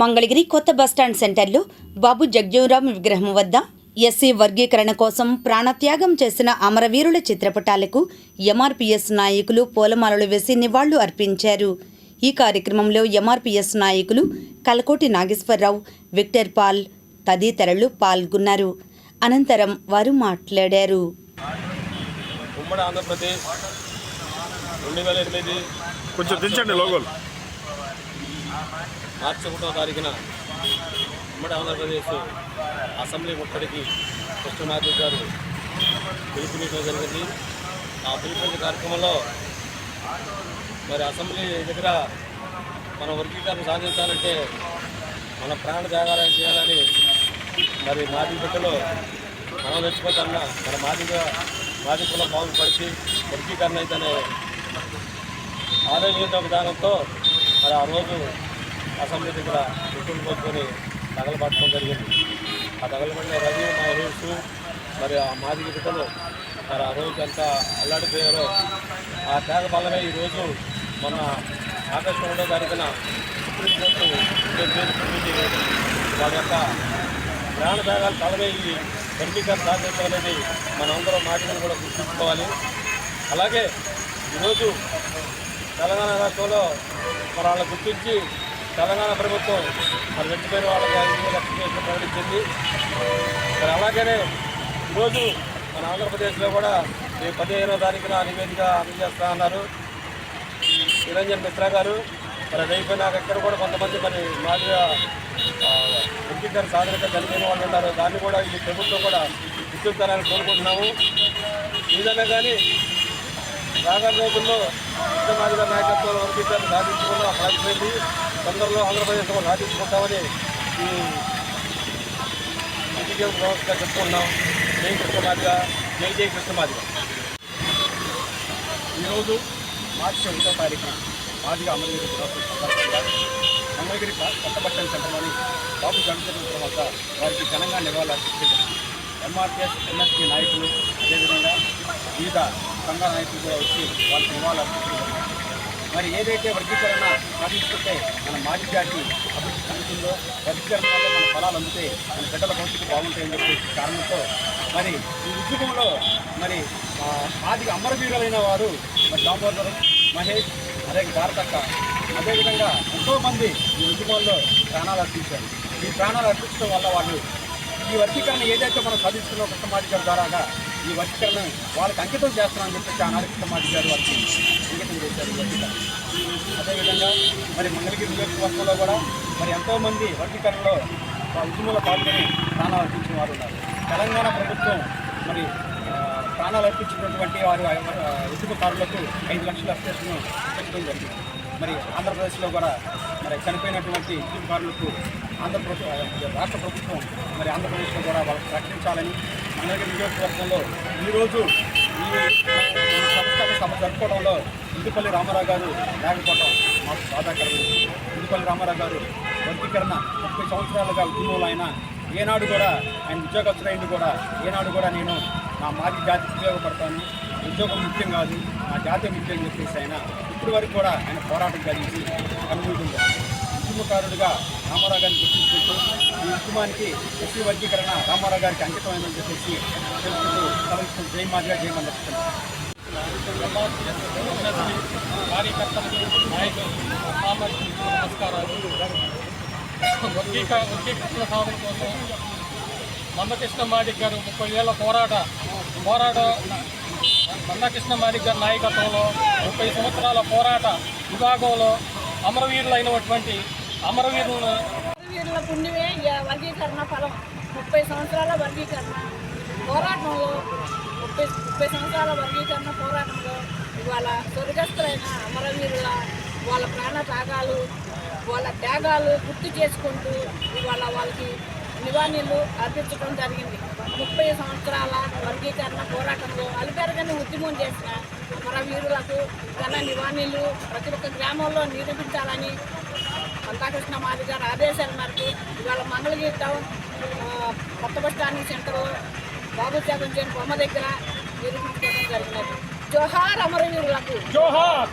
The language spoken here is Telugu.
మంగళగిరి కొత్త బస్టాండ్ సెంటర్లో బాబు జగ్జీవరాం విగ్రహం వద్ద ఎస్సీ వర్గీకరణ కోసం ప్రాణత్యాగం చేసిన అమరవీరుల చిత్రపటాలకు ఎంఆర్పీఎస్ నాయకులు పూలమాలలు వేసి నివాళులు అర్పించారు. ఈ కార్యక్రమంలో ఎంఆర్పీఎస్ నాయకులు కలకోటి నాగేశ్వరరావు విక్టర్ పాల్ తదితరులు పాల్గొన్నారు. అనంతరం వారు మాట్లాడారు. ఉమ్మడి ఆంధ్రప్రదేశ్ రెండు వేల ఎనిమిది కొంచెం దించండి లోగోలు. మార్చి ఒకటో తారీఖున ఉమ్మడి ఆంధ్రప్రదేశ్ అసెంబ్లీ ముట్టడికి కృష్ణమాధవ్ గారు పిలుపునివ్వడం జరిగింది. ఆ పిలుపుని కార్యక్రమంలో మరి అసెంబ్లీ దగ్గర మన వర్గీకరణ సాధించాలంటే మన ప్రాణ త్యాగాలను చేయాలని మరి మాది బిడ్డలో మనం తెచ్చిపోతున్న మన మాదిగా మాది కుల బాగుపడిచి వర్గీకరణ అయితేనే ఆరోగ్య విధానంతో మరి ఆ రోజు అసెంబ్లీ దగ్గర చుట్టూలు పోసుకొని తగలబట్టడం జరిగింది. ఆ తగలబడిన రవి మహేష్ మరి ఆ మాది బిడ్డలు మరి ఆ రోజు ఎంత అల్లాడిపోయారో ఆ త్యాగ బలమే ఈరోజు మొన్న ఆగస్టు రెండో తారీఖున సుప్రీంకోర్టు వాళ్ళ యొక్క ప్రాణ త్యాగాల బలమే ఈ వర్గీకరణ సాధించడం అనేది మనందరం మాటలను కూడా గుర్తుంచుకోవాలి. అలాగే ఈరోజు తెలంగాణ రాష్ట్రంలో మరి వాళ్ళ గుర్తించి తెలంగాణ ప్రభుత్వం మరి చచ్చిపోయిన వాళ్ళకి ఐదు వేల లక్షల ప్రకటించింది మరి అలాగనే ఈరోజు మన ఆంధ్రప్రదేశ్లో కూడా ఈ పదిహేనో తారీఖున నివేదిక అందజేస్తా అన్నారు. నిరంజన్ మిశ్రా గారు. మరి రేపు అయిపోయినాక ఎక్కడ కూడా కొంతమంది మరి మాదిగా వ్యక్తిగత సాధనత కలిగిన వాళ్ళు ఉన్నారు. దాన్ని కూడా ఈ ప్రభుత్వం కూడా గుర్తించాలని కోరుకుంటున్నాము. ఏదైనా కానీ రాగల రోజుల్లో మాదిరిగా నాయకత్వంలో వర్గీకరణ సాధించుకున్న సాధిపోయింది తొందరలో ఆంధ్రప్రదేశ్ కూడా సాధించుకుంటామని ఈ ఎన్నికల వ్యవస్థగా చెప్పుకున్నాం జై కృష్ణమాదిగా జై జై కృష్ణమాదిగా ఈరోజు మార్చి ఒకటో తారీఖు మాదిగా అమలగిరి దినోత్సవం సందర్భంగా మంగళగిరి కా- సెంటర్లోని బాబు జగన్ తర్వాత వారికి ఘనంగా నివాళులు ఎంఆర్పిఎస్ ఎంఎస్పీ నాయకులు అదేవిధంగా వివిధ సంఘ నాయకులు కూడా వచ్చి వారికి నివాళులు అర్పించడం జరిగింది. మరి ఏదైతే వర్గీకరణ సాధించుకుంటే మన మాజీ జాతి అభివృద్ధి చెందుతుందో వర్గీకరణ మన ఫలాలు అందితే మన బిడ్డల భవిష్యత్తు బాగుంటాయని చెప్పేసి కారణంతో మరి ఈ ఉద్యమంలో మరి ఆది అమరవీరులైన వారు మరి దామోదరం మహేష్ అదే భారతక్క అదేవిధంగా ఎంతోమంది ఈ ఉద్యమంలో ప్రాణాలు అర్పించారు. ఈ ప్రాణాలు అర్పించడం వల్ల వాళ్ళు ఈ వర్గీకరణ ఏదైతే మనం సాధించుకున్న కృష్ణమాది గారి ద్వారాగా ఈ వర్గీకరణ వాళ్ళకి అంకితం చేస్తున్నామని చెప్పేసి ఆనాడు కృష్ణమాది గారు వారికి అంకితం చేశారు ఈ అదేవిధంగా మరి మంగళగిరి నియోజకవర్గంలో కూడా మరి ఎంతోమంది వర్గీకరణలో ఉద్యమంలో పాల్గొని ప్రాణాలు అర్పించిన వారు ఉన్నారు. తెలంగాణ ప్రభుత్వం మరి ప్రాణాలు అర్పించినటువంటి వారు ఉద్యమకారులకు ఐదు లక్షల అప్లికేషన్ పెట్టడం జరిగింది. మరి ఆంధ్రప్రదేశ్లో కూడా మరి చనిపోయినటువంటి ఉద్యమకారులకు ఆంధ్రప్రదేశ్ రాష్ట్ర ప్రభుత్వం మరి ఆంధ్రప్రదేశ్లో కూడా వాళ్ళకి ప్రకటించాలని మంగళగిరి నియోజకవర్గంలో ఈరోజు ఈ సంస్థను సభ జరుపుకోవడంలో ఇందుపల్లి రామారావు గారు లేకపోవడం మాకు బాధాకరం ఇందుపల్లి రామారావు గారు వర్గీకరణ ముప్పై సంవత్సరాలుగా ఉద్యమంలో ఆయన. ఏనాడు కూడా ఆయన ఉద్యోగస్తులైంది కూడా. ఏనాడు కూడా నేను నా మాది జాతి ఉపయోగపడతాను. ఉద్యోగం ముఖ్యం కాదు నా జాతి ముఖ్యం చెప్పేసి ఆయన ఇప్పటి వరకు కూడా ఆయన పోరాటం కలిగించి కనుగొంటుంది ఉద్యమకారుడిగా రామారావు గారిని గుర్తించుకుంటూ ఈ ఉద్యమానికి ఎస్సీ వర్గీకరణ రామారావు గారికి అంకితమైందని చెప్పేసి తెలుసుకుంటూ తలస్తూ జై మాదిగా జై మందర్శనం కార్యకర్తలకు నాయకులకు నమస్కారాలు వర్గీక వర్గీకరణ సాధన కోసం మందకృష్ణ మాదిక్ గారు ముప్పై ఏళ్ళ పోరాట పోరాట మందకృష్ణ మాదిక్ గారి నాయకత్వంలో ముప్పై సంవత్సరాల పోరాట విభాగంలో అమరవీరులైనటువంటి అమరవీరుల. అమరవీరుల పుణ్యమే వర్గీకరణ ఫలం. ముప్పై సంవత్సరాల వర్గీకరణ. పోరాటంలో ముప్పై ముప్పై సంవత్సరాల వర్గీకరణ పోరాటంలో ఇవాళ స్వర్గస్థులైన అమరవీరుల వాళ్ళ ప్రాణ త్యాగాలు వాళ్ళ త్యాగాలు గుర్తు చేసుకుంటూ ఇవాళ వాళ్ళకి నివాళులు అర్పించడం జరిగింది. ముప్పై సంవత్సరాల వర్గీకరణ పోరాటంలో అలిపెరగని ఉద్యమం చేసిన అమరవీరులకు ఘన నివాళులు. ప్రతి ఒక్క గ్రామంలో నిరూపించాలని మంతాకృష్ణ మాది గారు ఆదేశాల మేరకు ఇవాళ మంగళగిరి కొత్త బస్ స్టాండింగ్ సెంటర్ బాబు త్యాగం చేయని బొమ్మ దగ్గర నిరూపించుకోవడం జరిగినది జోహార్ అమరవీరులకు జోహార్!